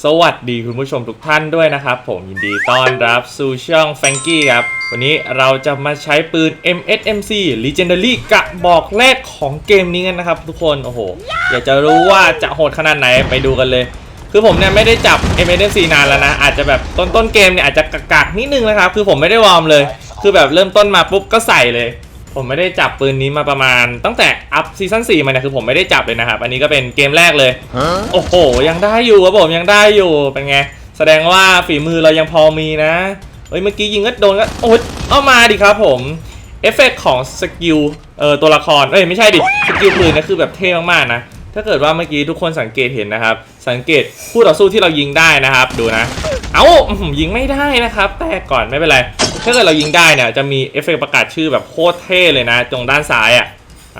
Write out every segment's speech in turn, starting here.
สวัสดีคุณผู้ชมทุกท่านด้วยนะครับ ผมยินดีต้อนรับสู่ช่อง f a n k y ครับ วันนี้เราจะมาใช้ปืน MSMC Legendary กระบอกแรกของเกมนี้กันนะครับ ทุกคนโอ้โห อยากจะรู้ว่าจะโหดขนาดไหนไปดูกันเลย คือผมเนี่ยไม่ได้จับ MSMC นานแล้วนะ อาจจะแบบต้นต้นเกมเนี่ยอาจจะกากๆนิดนึงนะครับ คือผมไม่ได้วอร์มเลย คือแบบเริ่มต้นมาปุ๊บก็ใส่เลย ผมไม่ได้จับปืนนี้มาประมาณ ตั้งแต่อัพซีซั่น4มาเนี่ยคือผมไม่ได้จับเลยนะครับ อันนี้ก็เป็นเกมแรกเลย โอ้โห ยังได้อยู่ครับผมยังได้อยู่เป็นไง แสดงว่าฝีมือเรายังพอมีนะเฮ้ยเมื่อกี้ยิงก็โดนก็โอ้ยเอามาดิครับผมเอฟเฟกต์ของสกิลเอ่อตัวละครเอ้ยไม่ใช่ดิสกิลปืนนะคือแบบเท่มากๆนะถ้าเกิดว่าเมื่อกี้ทุกคนสังเกตเห็นนะครับ สังเกตคู่ต่อสู้ที่เรายิงได้นะครับ ดูนะ เอ้าอื้อหือยิงไม่ได้นะครับ แต่ก่อนไม่เป็นไร ถ้าเกิดเรายิงได้เนี่ยจะมีเอฟเฟกต์ประกาศชื่อแบบโคตรเท่เลยนะ ตรงด้านซ้ายอะ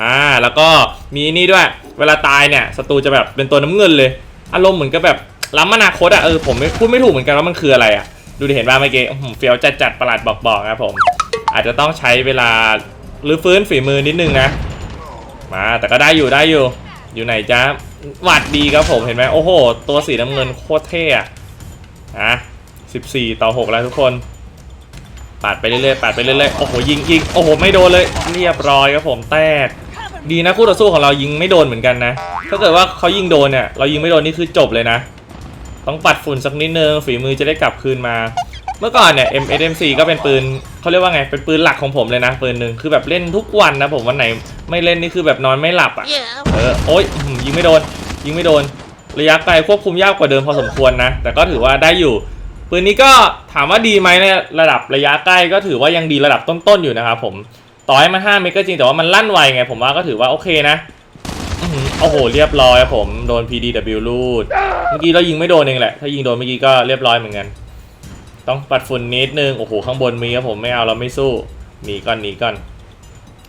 อ่าแล้วก็มีนี่ด้วย เวลาตายเนี่ยศัตรูจะแบบเป็นตัวน้ำเงินเลย อารมณ์เหมือนกับแบบล้ำอนาคตอะเออผมไม่พูดไม่ถูกเหมือนกันว่ามันคืออะไรอะดูดิเห็นป่ะเมื่อกี้อื้อหือเฟี้ยวจัดจัดประหลาดบอกบอกๆครับผม อาจจะต้องใช้เวลาหรือฟื้นฝีมือนิดนึงนะ มาแต่ก็ได้อยู่ได้อยู่ อยู่ไหนจ๊ะหวัดดีครับผมเห็นไหมโอ้โห ตัวสีน้ำเงินโคตรเท่อะอะ14 ต่อ 6 แล้วทุกคน ปาดไปเรื่อยๆปาดไปเรื่อยๆโอ้โหยิงยิงโอ้โหไม่โดนเลยเรียบร้อยครับผมแตกดีนะคู่ต่อสู้ของเรายิงไม่โดนเหมือนกันนะถ้าเกิดว่าเขายิงโดนเนี่ยเรายิงไม่โดนนี่คือจบเลยนะ ต้องปัดฝุ่นสักนิดนึงฝีมือจะได้กลับคืนมา เมื่อก่อนเนี่ย MSMC ก็เป็นปืนเขาเรียกว่าไงเป็นปืนหลักของผมเลยนะปืนหนึ่งคือแบบเล่นทุกวันนะผมวันไหนไม่เล่นนี่คือแบบนอนไม่หลับอะเออโอ๊ยอื้อหือยิงไม่โดน ยิงไม่โดนระยะไกลควบคุมยากกว่าเดิมพอสมควรนะ แต่ก็ถือว่าได้อยู่ ปืนนี้ก็ถามว่าดีไหมในระดับระยะใกล้ก็ถือว่ายังดีระดับต้นๆอยู่นะครับผมต่อให้มัน5เมตรก็จริงแต่ว่ามันลั่นไวไงผมว่าก็ถือว่าโอเคนะโอ้โหเรียบร้อยผมโดน PDW ลูดเมื่อกี้เรายิงไม่โดนเองแหละถ้ายิงโดนเมื่อกี้ก็เรียบร้อยเหมือนกัน ต้องปัดฝุ่นนิดนึงโอ้โหข้างบนมีครับผมไม่เอาเราไม่สู้หนีก่อนหนีก่อน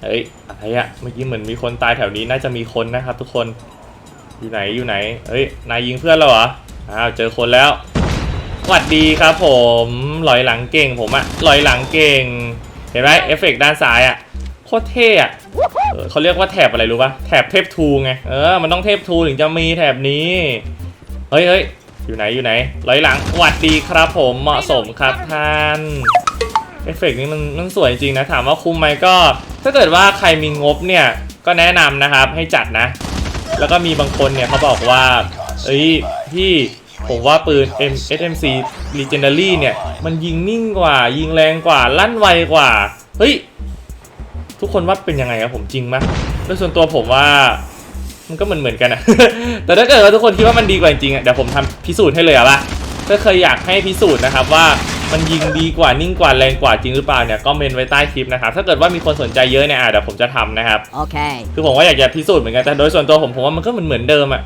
เฮ้ยอะไรอะเมื่อกี้เหมือนมีคนตายแถวนี้น่าจะมีคนนะครับ ทุกคนอยู่ไหนอยู่ไหนเฮ้ยนายยิงเพื่อนเราเหรออ้าวเจอคนแล้ว สวัสดีครับผมลอยหลังเก่งผมอะลอยหลังเก่ง เห็นไหมเอฟเฟกต์ด้านซ้ายอะโคตรเท่อะเออเขาเรียกว่าแถบอะไรรู้ปะแถบเทพทูไง เออ มันต้องเทพทูถึงจะมีแถบนี้ เฮ้ยเฮ้ยอยู่ไหนอยู่ไหนลอยหลังสวัสดีครับผมเหมาะสมครับท่านเอฟเฟกต์นี้มันมันสวยจริงนะ ถามว่าคุ้มไหมก็ ถ้าเกิดว่าใครมีงบเนี่ย ก็แนะนำนะครับให้จัดนะ แล้วก็มีบางคนเนี่ยเขาบอกว่า เอ้ยพี่ ผมว่าปืน M SMC Legendary เนี่ย มันยิงนิ่งกว่า ยิงแรงกว่า ลั่นไวกว่า เฮ้ย ทุกคนว่าเป็นยังไงครับผมจริงไหมโดยส่วนตัวผมว่ามันก็เหมือนเหมือนๆกันอะแต่ถ้าเกิดว่าทุกคนคิดว่ามันดีกว่าจริงๆอะเดี๋ยวผมทำพิสูจน์ให้เลยอะป่ะถ้าเคยอยากให้พิสูจน์นะครับว่ามันยิงดีกว่านิ่งกว่าแรงกว่าจริงหรือเปล่าเนี่ยก็เมนไว้ใต้คลิปนะครับถ้าเกิดว่ามีคนสนใจเยอะเนี่ยอะเดี๋ยวผมจะทำนะครับ Okay. คือผมก็อยากจะพิสูจน์เหมือนกันแต่โดยส่วนตัวผมผมว่ามันก็เหมือนเหมือนเดิมอะ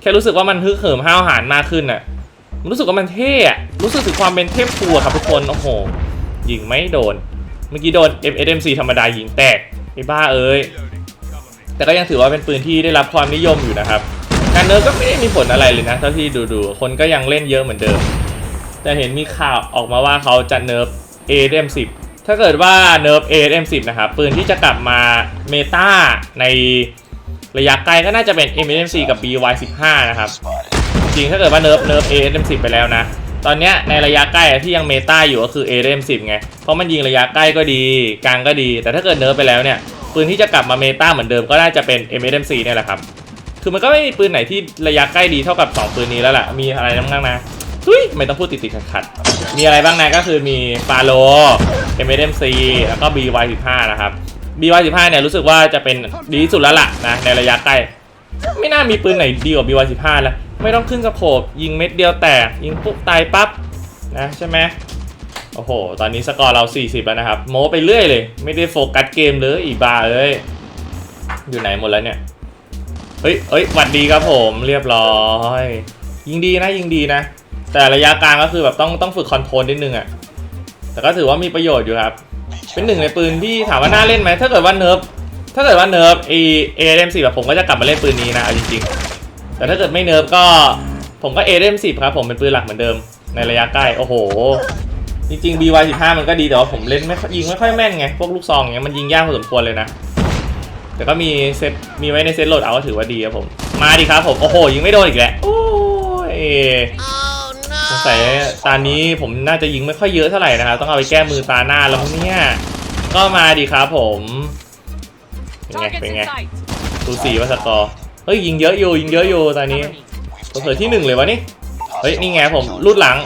แค่รู้สึกว่ามันฮึกเหิมห้าวหาญมากขึ้นอะรู้สึกว่ามันเท่อะรู้สึกถึงความเป็นเทพทัวครับทุกคนโอ้โหยิงไม่โดน เมื่อกี้โดน MSMC ธรรมดายิงแตกไอ้บ้าเอ้ยแต่ก็ยังถือว่าเป็นปืนที่ได้รับความนิยมอยู่นะครับการเนิร์ก็ไม่ได้มีผลอะไรเลยนะเท่าที่ดูๆคนก็ยังเล่นเยอะเหมือนเดิม แต่เห็นมีข่าวออกมาว่าเขาจะเนิร์ฟ ADM10 ถ้าเกิดว่าเนิร์ฟ ADM10 นะครับปืนที่จะกลับมาเมตาใน ระยะไกลก็น่าจะเป็น MSMC กับ BY15 นะครับ จริงถ้าเกิดว่าเนิร์ฟเนิร์ฟ AM10 ไปแล้วนะ ตอนเนี้ยในระยะใกล้ที่ยังเมตาอยู่ก็คือ AM10 ไง เพราะมันยิงระยะใกล้ก็ดีกลางก็ดี แต่ถ้าเกิดเนิร์ฟไปแล้วเนี่ยปืนที่จะกลับมาเมตาเหมือนเดิมก็น่าจะเป็น MSMC เนี่ยแหละครับ คือมันก็ไม่มีปืนไหนที่ระยะใกล้ดีเท่ากับ 2 ปืนนี้แล้วล่ะ มีอะไรบ้างนะทุยไม่ต้องพูดติดติดขัดขัด มีอะไรบ้างนะก็คือมีฟาโล MSMC แล้วก็ BY15 นะครับ BY15 เนี่ยรู้สึกว่าจะเป็นดีที่สุดแล้วล่ะนะในระยะใกล้ ไม่น่ามีปืนไหนดีกว่า BY15 แล้ว ไม่ต้องขึ้นสโคปยิงเม็ดเดียวแตกยิงปุ๊บตายปั๊บนะใช่ไหมโอ้โห ตอนนี้สกอร์เรา 40 แล้วนะครับ โม้ไปเรื่อยเลย ไม่ได้โฟกัสเกมเลยอีบาเอ้ยอยู่ไหนหมดแล้วเนี่ย เฮ้ยเฮ้ยหวัดดีครับผมเรียบร้อย ยิงดีนะยิงดีนะ แต่ระยะกลางก็คือแบบต้องต้องฝึกคอนโทรลนิดนึงอะ่ะแต่ก็ถือว่ามีประโยชน์อยู่ครับ เป็นหนึ่งในปืนที่ถามว่าน่าเล่นไหมถ้าเกิดว่าเนิร์ฟถ้าเกิดว่าเนิร์ฟเอเอเอ็มสิบแบบผมก็จะกลับมาเล่นปืนนี้นะเอาจริงๆ แต่ถ้าเกิดไม่เนิร์ฟก็ผมก็เอเอ็มสิบครับผมเป็นปืนหลักเหมือนเดิมในระยะใกล้โอ้โห จริงๆ BY 15 มันก็ดีแต่ว่าผมเล่นไม่ยิงไม่ค่อยแม่นไง พวกลูกซองเงี้ยมันยิงยากพอสมควรเลยนะ แต่ก็มีเซตมีไว้ในเซตโหลดเอาก็ถือว่าดีครับผม มาดิครับผม โอ้โห ยิงไม่โดนอีกแล้วโอ้ย สงสัยตานี้ผมน่าจะยิงไม่ค่อยเยอะเท่าไหร่นะครับ ต้องเอาไปแก้มือตาหน้าแล้วมั้งเนี่ยก็มาดีครับผมเป็นไง Targets เป็น in ไง sight. สูสีว่าสกอร์เฮ้ยยิงเยอะอยู่ยิงเยอะอยู่ตอนนี้ Cover me. เผลอๆที่หนึ่งเลยวะนี่เฮ้ยนี่ไงผมรูดหลัง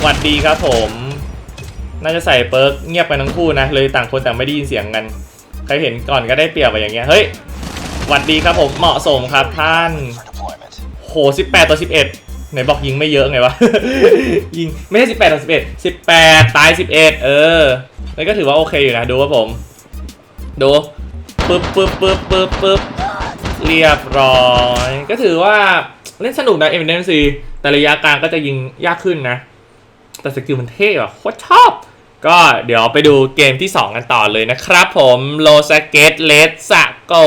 หวัดดีครับผม น่าจะใส่เปิร์กเงียบกันทั้งคู่นะเลยต่างคนต่างไม่ได้ยินเสียงกันใครเห็นก่อนก็ได้เปรียบไปอย่างเงี้ยเฮ้ยหวัดดีครับผมเหมาะสมครับท่านโห18ต่อ11 ไหนบอกยิงไม่เยอะไงวะ ยิงไม่ใช่18ต่อ11 18ตาย11เอ็ดเออนั่ก็ถือว่าโอเคอยู่นะ ดูครับผม ดูปึ๊บปึ๊บปึ๊บปึ๊บปึ๊บเรียบร้อย ก็ถือว่าเล่นสนุกนะเอ็มเดนซีแต่ระยะกลางก็จะยิงยากขึ้นนะ แต่สกิลมันเท่อะโคตรชอบ ก็เดี๋ยวไปดูเกมที่ 2 กันต่อเลยนะครับผมโลสเกตเลสสะโกอั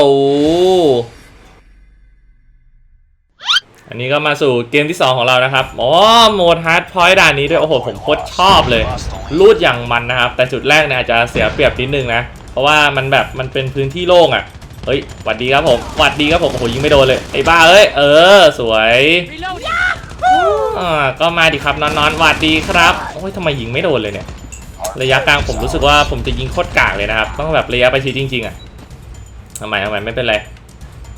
นนี้ก็มาสู่เกมที่ 2 ของเรานะครับ อ๋อ โหมดฮาร์ดพอยต์ด่านนี้ด้วย โอ้โห ผมโคตรชอบเลย รูดอย่างมันนะครับ แต่จุดแรกเนี่ยอาจจะเสียเปรียบนิดนึงนะ เพราะว่ามันแบบมันเป็นพื้นที่โล่งอะ่ะ เฮ้ยหวัดดีครับผมหวัดดีครับผม โอ้โห ยิงไม่โดนเลย ไอ้บ้าเอ้ย เออ สวย Reloading. อ่าก็มาดิครับนอนนอนๆหวัดดีครับ โอ้ยทำไมยิงไม่โดนเลยเนี่ย ระยะกลางผมรู้สึกว่าผมจะยิงโคตรกากเลยนะครับ ต้องแบบระยะประชิดจริง ๆอะ่ะทำไมทำไมไม่เป็นไร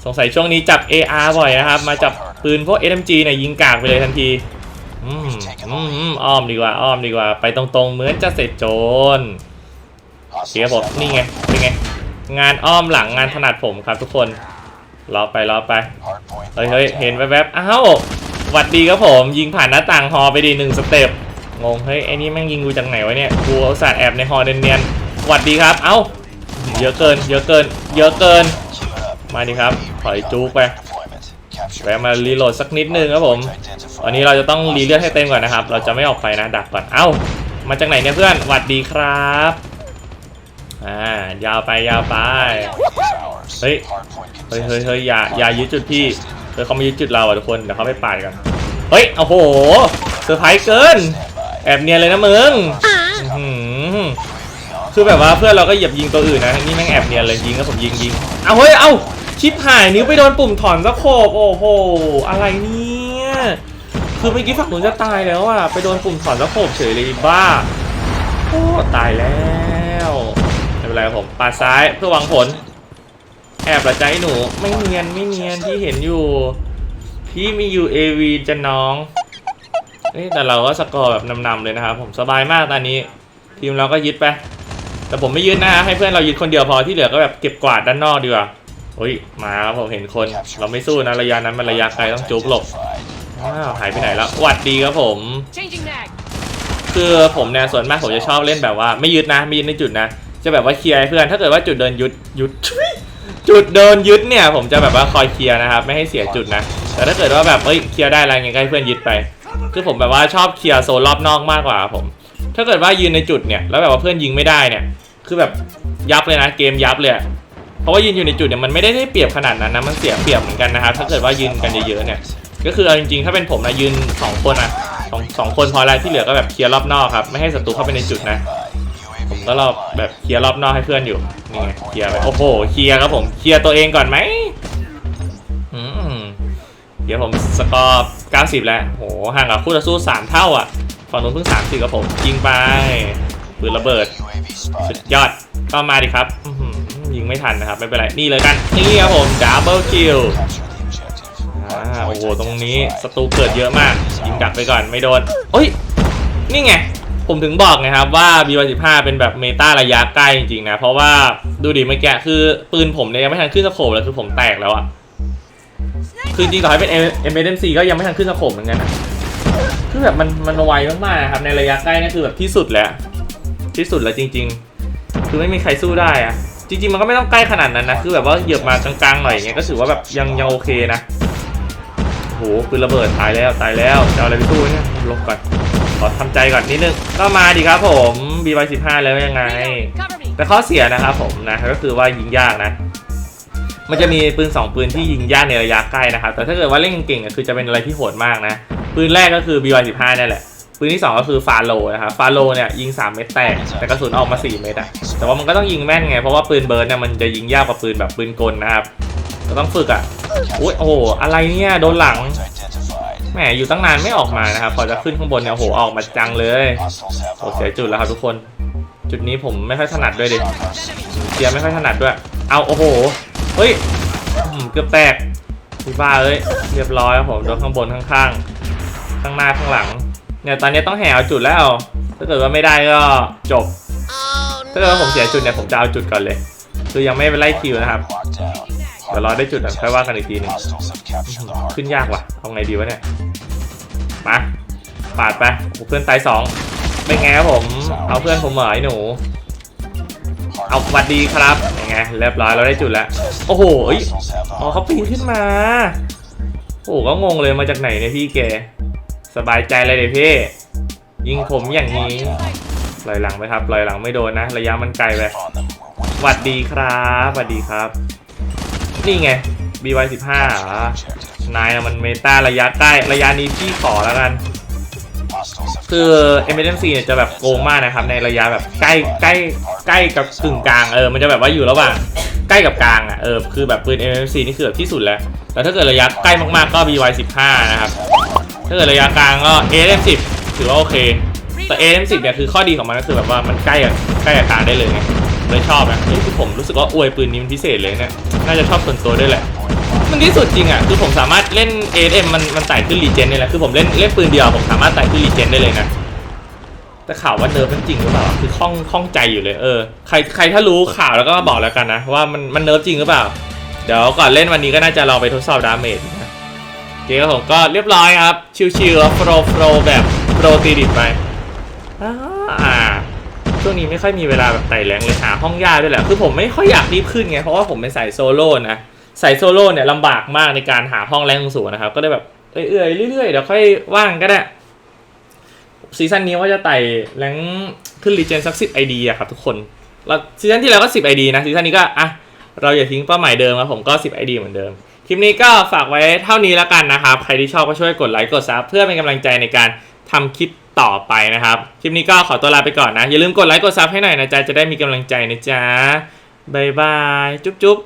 สงสัยช่วงนี้จับ AR บ่อยนะครับ มาจับ ปืนพวก SMG เนี่ยยิงกากไปเลยทันทีอืมอืมอืมอ้อมดีกว่า อ้อมดีกว่า ไปตรงๆ เหมือนจะเสร็จโจรเสียผมนี่ไง เป็นไง งานอ้อมหลังงานถนัดผมครับทุกคนรอไปรอไป เฮ้ยเฮ้ยเห็นแวบๆอ้าวหวัดดีครับผม ยิงผ่านหน้าต่างฮอไปดีหนึ่งสเต็ป งง เฮ้ย ไอ้นี่แม่งยิงกูจากไหนวะเนี่ย กูเอาสาดแอบในฮอเนียนๆหวัดดีครับ เอ้า เยอะเกิน เยอะเกิน เยอะเกิน มาดิครับ ถอยจูกไป แวะมารีโหลดสักนิดนึงครับผมตอนนี้เราจะต้องรีเลือดให้เต็มก่อนนะครับ เราจะไม่ออกไปนะดักก่อน เอ้า มาจากไหนเนี่ยเพื่อนหวัดดีครับ อ่ายาวไปยาวไป เฮ้ย เฮ้ยเฮ้ยเฮ้ยอย่าอย่ายึดจุดพี่เฮ้ยเขาไม่ยึดจุดเราอะทุกคน เดี๋ยวเขาไปปาดกัน เฮ้ย โอ้โห เซอร์ไพรส์เกิน แอบเนียนเลยนะมึงอื้อหือคือแบบว่าเพื่อนเราก็เหยียบยิงตัวอื่นนะ นี่แม่งแอบเนียนเลยยิงก็ผมยิงยิง เอาเฮ้ย เอา ชิปหายนิ้วไปโดนปุ่มถอนสะโคบโอ้โห อะไรเนี่ย คือเมื่อกี้ฝั่งหนูจะตายแล้วอะ ไปโดนปุ่มถอนสะโคบเฉยเลยบ้า โอ้ตายแล้วไม่เป็นไรครับผมปาดซ้ายเพื่อหวังผล แอบละใจหนูไม่เนียนไม่เนียนที่เห็นอยู่ พี่มี UAV จะน้องแต่เราก็สกอร์แบบนำๆเลยนะครับผมสบายมากตอนนี้ ทีมเราก็ยึดไปแต่ผมไม่ยึดนะฮะให้เพื่อนเรายึดคนเดียวพอที่เหลือก็แบบเก็บกวาดด้านนอกดีกว่า อ้ยมาครับผมเห็นคนเราไม่สู้นะระยะนั้นมันระยะไกลต้องจุกหลบอ้าวหายไปไหนแล้วหวัดดีครับผม Changing mag. คือผมเนี่ยส่วนมากผมจะชอบเล่นแบบว่า ไม่ยึดนะไม่ยึดในจุดนะ จะแบบว่าเคลียร์ให้เพื่อนถ้าเกิดว่าจุดเดินยึดยึดจุดเดินยึดเนี่ย ผมจะแบบว่าคอยเคลียร์นะครับไม่ให้เสียจุดนะ แต่ถ้าเกิดว่าแบบเอ้ยเคลียร์ได้อะไรเงี้ยก็ให้เพื่อนยึดไป คือผมแบบว่าชอบเคลียร์โซนรอบนอกมากกว่าครับผม ถ้าเกิดว่ายืนในจุดเนี่ยแล้วแบบว่าเพื่อนยิงไม่ได้เนี่ย คือแบบยับเลยนะเกมยับเลยอะ เพราะว่ายืนอยู่ในจุดเนี่ยมันไม่ได้ได้เปรียบขนาดนั้นนะมันเสียเปรียบเหมือนกันนะครับถ้าเกิดว่ายืนกันเยอะๆเนี่ยก็คือเอาจริงๆถ้าเป็นผมนะยืนสองคนนะสองสองคนพอแล้วที่เหลือก็แบบเคลียร์รอบนอกครับไม่ให้ศัตรูเข้าไปในจุดนะผมก็รอบแบบเคลียร์รอบนอกให้เพื่อนอยู่นี่ไงเคลียร์ไปโอ้โหเคลียร์ครับผมเคลียร์ตัวเองก่อนไหมอืมเดี๋ยวผมสกอร์90 แล้วโหห่างกับคู่ต่อสู้ 3 เท่าอะฝั่งนู้นเพิ่ง30กับผมยิงไปปืนระเบิด สุดยอดก็มาดิครับอื ไม่ทันนะครับ ไม่เป็นไร นี่เลยกัน นี่ครับผมดับเบิลคิวอ่าโอ้โห ตรงนี้ศัตรูเกิดเยอะมาก ยิงดักไปก่อนไม่โดนโอ้ย นี่ไง ผมถึงบอกไงครับว่า B15 เป็นแบบเมตาระยะใกล้จริงๆนะ เพราะว่าดูดิเมื่อกี้คือปืนผมเนี่ยยังไม่ทันขึ้นสโคปเลยคือผมแตกแล้วอะคือจริงต่อให้เป็น MMC ก็ยังไม่ทันขึ้นสโคปเหมือนกันนะคือแบบมันมันไวมากๆนะครับในระยะใกล้นี่คือแบบที่สุดแล้วที่สุดแล้วจริง ๆ คือไม่มีใครสู้ได้อะ จริงๆมันก็ไม่ต้องใกล้ขนาดนั้นนะ คือแบบว่าเหยียบมากลางๆหน่อยอย่างเงี้ยก็ถือว่าแบบยังยังโอเคนะโหปืนระเบิดตายแล้วตายแล้วจะเอาอะไรไปสู้เนี่ยลงก่อนขอทำใจก่อนนิดนึงก็มาดิครับผม B15 แล้วยังไง แต่ข้อเสียนะครับผมนะก็คือว่ายิงยากนะ มันจะมีปืน 2 ปืนที่ยิงยากในระยะใกล้นะครับแต่ถ้าเกิดว่าเล่นเก่งๆอะคือจะเป็นอะไรที่โหดมากนะ ปืนแรกก็คือ B15 นี่นแหละ ปืนที่ 2 ก็คือฟาโลนะครับฟาโลเนี่ยยิง 3 เม็ดแตก แต่กระสุนออกมา 4 เม็ดอะแต่ว่ามันก็ต้องยิงแม่นไง เพราะว่าปืนเบิร์ดเนี่ยมันจะยิงยากกว่าปืนแบบปืนกลนะครับก็ต้องฝึกอะอุ้ยโอ้โหอะไรเนี่ยโดนหลังแหมอยู่ตั้งนานไม่ออกมานะครับพอจะขึ้นข้างบนเนี่ยโหออกมาจังเลยโอ้เสียจุดแล้วครับทุกคน จุดนี้ผมไม่ค่อยถนัดด้วยดิเสียไม่ค่อยถนัดด้วย เอาโอ้โหเฮ้ยเกือบแตกพี่บ้าเอ้ยเรียบร้อยครับผมโดนข้างบนข้างๆ ข้างหน้าข้างหลัง เนี่ยตอนนี้ต้องแห่เอาจุดแล้ว ถ้าเกิดว่าไม่ได้ก็จบ ถ้าเกิดว่าผมเสียจุดเนี่ยผมจะเอาจุดก่อนเลย คือยังไม่ไปไล่คิวนะครับ เดี๋ยวรอได้จุดก่อนค่อยว่ากันอีกทีหนึงขึ้นยากว่ะ เอาไงดีวะเนี่ย มา ปาดไปโอ้เพื่อนตายสองเป็นไงครับผม เอาเพื่อนผมเหรอไอ้หนู เอาสวัสดีครับยังไงเรียบร้อยเราได้จุดแล้ว โอ้โหเอ้ยอ๋อเขาปีนขึ้นมา โอ้โหก็งงเลยมาจากไหนเนี่ยพี่แก สบายใจเลยเดี๋ยวพี่ ยิงผมอย่างนี้ลอยหลังไปครับลอยหลังไม่โดนนะ ระยะมันไกลไปสวัสดีครับสวัสดีครับ นี่ไง BY15 เหรอนายมันเมตาระยะใกล้ระยะนี้พี่ขอแล้วกัน คือ MSMC เนี่ยจะแบบโกงมากนะครับ ในระยะแบบใกล้ใกล้ใกล้กับกึ่งกลางเออมันจะแบบว่าอยู่ระหว่างใกล้กับกลางอะเออคือแบบปืน MSMC นี่คือแบบที่สุดแล้ว แต่ถ้าเกิดระยะใกล้มากๆก็ BY15 นะครับ ถ้าเกิดระยะกลางก็ AM10 ถือว่าโอเค แต่ AM10 เนี่ยคือข้อดีของมันก็คือแบบว่ามันใกล้กับใกล้กับกลางได้เลยไงเลยชอบนะคือผมรู้สึกว่าอวยปืนนี้มันพิเศษเลยเนี่ย น่าจะชอบส่วนตัวด้วยแหละ มันที่สุดจริงอะ คือผมสามารถเล่น ASM มันมันไต่ขึ้นรีเจนได้แล้วคือผมเล่นเล่นปืนเดียวผมสามารถไต่ขึ้นรีเจนได้เลยนะแต่ข่าวว่าเนิร์ฟมันจริงหรือเปล่า คือข้องข้องใจอยู่เลย เออ ใครใครถ้ารู้ข่าวแล้วก็มาบอกแล้วกันนะ ว่ามันมันเนิร์ฟจริงหรือเปล่า เดี๋ยวก่อนเล่นวันนี้ก็น่าจะลองไปทดสอบดาเมจ เคครับผมก็เรียบร้อยครับ ชิวๆโปรโปรแบบโปรตีดิบไปช่วงนี้ไม่ค่อยมีเวลาแบบไต่แรงเลยหาห้องยากด้วยแหละ คือผมไม่ค่อยอยากรีบขึ้นไง เพราะว่าผมเป็นสายโซโล่นะสายโซโล่เนี่ยลำบากมากในการหาห้องแรงสูงนะครับ ก็เลยแบบเอื่อยๆเรื่อยๆเดี๋ยวค่อยว่างก็ได้ซีซั่นนี้ว่าจะไต่แรงขึ้นรีเจนสักสิบไอดีอะครับทุกคนแล้วซีซั่นที่แล้วก็สิบไอดีนะซีซั่นนี้ก็อะเราอย่าทิ้งเป้าหมายเดิมครับผมก็สิบไอดีเหมือนเดิม คลิปนี้ก็ฝากไว้เท่านี้แล้วกันนะครับ ใครที่ชอบก็ช่วยกดไลค์กดซับเพื่อเป็นกำลังใจในการทำคลิปต่อไปนะครับ คลิปนี้ก็ขอตัวลาไปก่อนนะ อย่าลืมกดไลค์กดซับให้หน่อยนะจ๊ะ จะได้มีกำลังใจนะจ๊ะบายบาย จุ๊บจุ๊บ